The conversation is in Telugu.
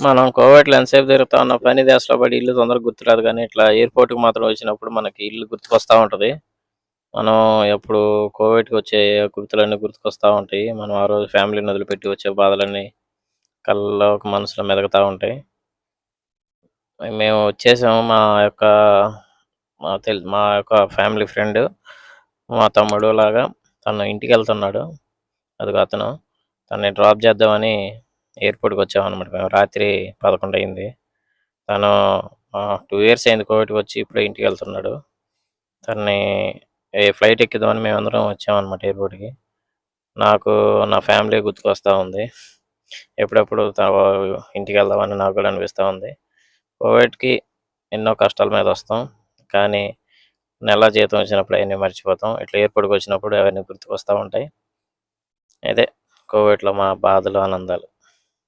మనం కోవిడ్లో ఎంతసేపు తిరుగుతా ఉన్న పని దేశంలో పడి ఇల్లు తొందరగా గుర్తురాదు కానీ ఇట్లా ఎయిర్పోర్ట్కి మాత్రం వచ్చినప్పుడు మనకి ఇల్లు గుర్తుకొస్తూ ఉంటుంది. మనం ఎప్పుడు కోవిడ్కి వచ్చే గుర్తులన్నీ గుర్తుకొస్తూ ఉంటాయి. మనం ఆ రోజు ఫ్యామిలీని వదిలిపెట్టి వచ్చే బాధలన్నీ కళ్ళలో ఒక మనసులో మెదగుతూ ఉంటాయి. మేము వచ్చేసాము మా యొక్క మా తెల్ మా యొక్క ఫ్యామిలీ ఫ్రెండ్ మా తమ్ముడు లాగా తను ఇంటికి వెళ్తున్నాడు అదిగో అతను తనని డ్రాప్ చేద్దామని ఎయిర్పోర్ట్కి వచ్చామన్నమాట మేము. రాత్రి పదకొండు అయింది తను టూ ఇయర్స్ అయింది కోవిడ్కి వచ్చి ఇప్పుడే ఇంటికి వెళ్తున్నాడు. తనని ఫ్లైట్ ఎక్కిద్దామని మేము అందరం వచ్చామన్నమాట ఎయిర్పోర్ట్కి. నాకు నా ఫ్యామిలీ గుర్తుకొస్తూ ఉంది. ఎప్పుడెప్పుడు తా- ఇంటికి వెళ్దామని నాకు కూడా అనిపిస్తూ ఉంది. కోవిడ్కి ఎన్నో కష్టాల మీద వస్తాం. కానీ నెల జీతం వచ్చినప్పుడు అవన్నీ మర్చిపోతాం. ఇట్లా ఎయిర్పోర్ట్కి వచ్చినప్పుడు అవన్నీ గుర్తుకొస్తూ ఉంటాయి. అదే కోవిడ్లో మా బాధలు ఆనందాలు